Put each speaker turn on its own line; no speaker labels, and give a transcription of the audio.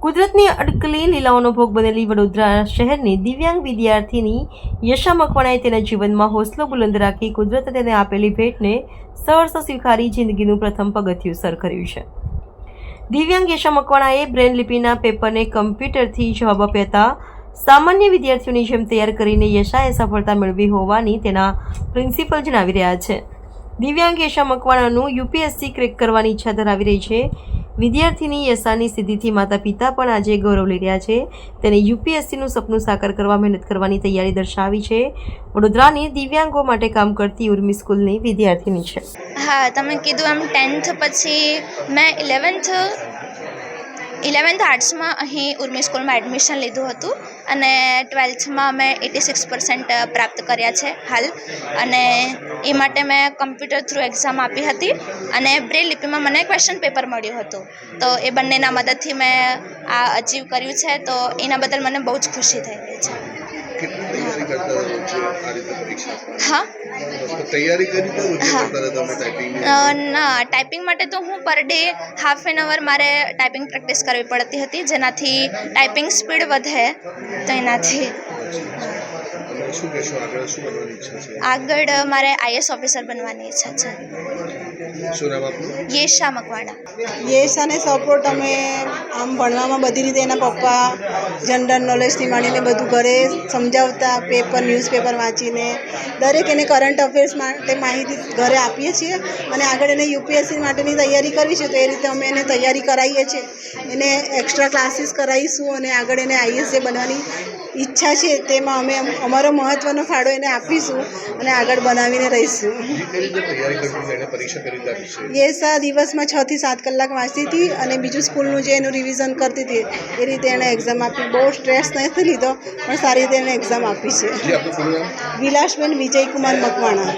કુદરતની અડકલી લીલાઓનો ભોગ બનેલી વડોદરા શહેરની દિવ્યાંગ વિદ્યાર્થીની યશા મકવાણાએ તેના જીવનમાં હોસલો બુલંદ રાખી કુદરતે તેને આપેલી ભેટને સહર્ષ સ્વીકારી જિંદગીનું પ્રથમ પગથિયું સર કર્યું છે. દિવ્યાંગ યશા મકવાણાએ બ્રેન લિપિના પેપરને કમ્પ્યુટરથી જવાબ આપ્યા સામાન્ય વિદ્યાર્થીઓની જેમ તૈયાર કરીને યશાએ સફળતા મેળવી હોવાની તેના પ્રિન્સિપલ જણાવી રહ્યા છે. દિવ્યાંગ યશા મકવાણાનું યુપીએસસી ક્રેક કરવાની ઈચ્છા ધરાવી રહી છે. વિદ્યાર્થીની યશાની સિદ્ધિથી માતા પિતા પણ આજે ગૌરવ લઈ રહ્યા છે. તેને યુપીએસસીનું સપનું સાકાર કરવા મહેનત કરવાની તૈયારી દર્શાવી છે. વડોદરાની દિવ્યાંગો માટે કામ કરતી ઉર્મી સ્કૂલની વિદ્યાર્થીની છે.
હા, તમે કીધું એમ ટેન્થ પછી મેં ઇલેવન્થ ઇલેવન્થ આર્ટ્સમાં અહીં ઉર્મી સ્કૂલમાં એડમિશન લીધું હતું અને ટ્વેલ્થમાં મેં એટી સિક્સ પર્સન્ટ પ્રાપ્ત કર્યા છે હાલ. અને એ માટે મેં કમ્પ્યુટર થ્રુ એક્ઝામ આપી હતી અને બ્રેલ લિપિમાં મને ક્વેશ્ચન પેપર મળ્યું હતું. તો એ બંનેના મદદથી મેં આ અચીવ કર્યું છે, તો એના બદલ મને બહુ જ ખુશી થઈ રહી છે.
કેટલી તૈયારી કરતા રહો છો આ રીતે પરીક્ષા?
હા.
તૈયારી કરી તો રોજે. કરતા રહો તમે ટાઈપિંગ
ના? ટાઈપિંગ માટે તો હું per day half an hour મારે ટાઈપિંગ પ્રેક્ટિસ કરવી પડતી હતી જેનાથી ટાઈપિંગ સ્પીડ વધે તો એનાથી.
આગળ
મારે આઈએસ ઓફિસર બનવાની ઈચ્છા છે.
શું નામ આપનું?
યેશા મકવાણા.
યેશાને સપોર્ટ અમે આમ ભણવામાં બધી રીતે એના પપ્પા જનરલ નોલેજથી માંડીને બધું ઘરે સમજાવતા પેપર ન્યૂઝપેપર વાંચીને દરેક એને કરંટ અફેર્સ માટે માહિતી ઘરે આપીએ છીએ અને આગળ એને યુપીએસસી માટેની તૈયારી કરવી છે તો એ રીતે અમે એને તૈયારી કરાવીએ છીએ. એને એક્સ્ટ્રા ક્લાસીસ કરાવીશું અને આગળ એને આઈએસ જે બનવાની ઈચ્છા છે તેમાં અમે અમારો મહત્ત્વનો ફાળો એને આપીશું અને આગળ બનાવીને રહીશું.
પરીક્ષા આપી છે.
યસ આ દિવસમાં છ થી સાત કલાક વાંચતી હતી અને બીજું સ્કૂલનું જે એનું રિવિઝન કરતી હતી એ રીતે એણે એક્ઝામ આપી. બહુ સ્ટ્રેસ નથી લીધો પણ સારી રીતે એણે એક્ઝામ આપી છે. વિલાસબેન વિજયકુમાર મકવાણા.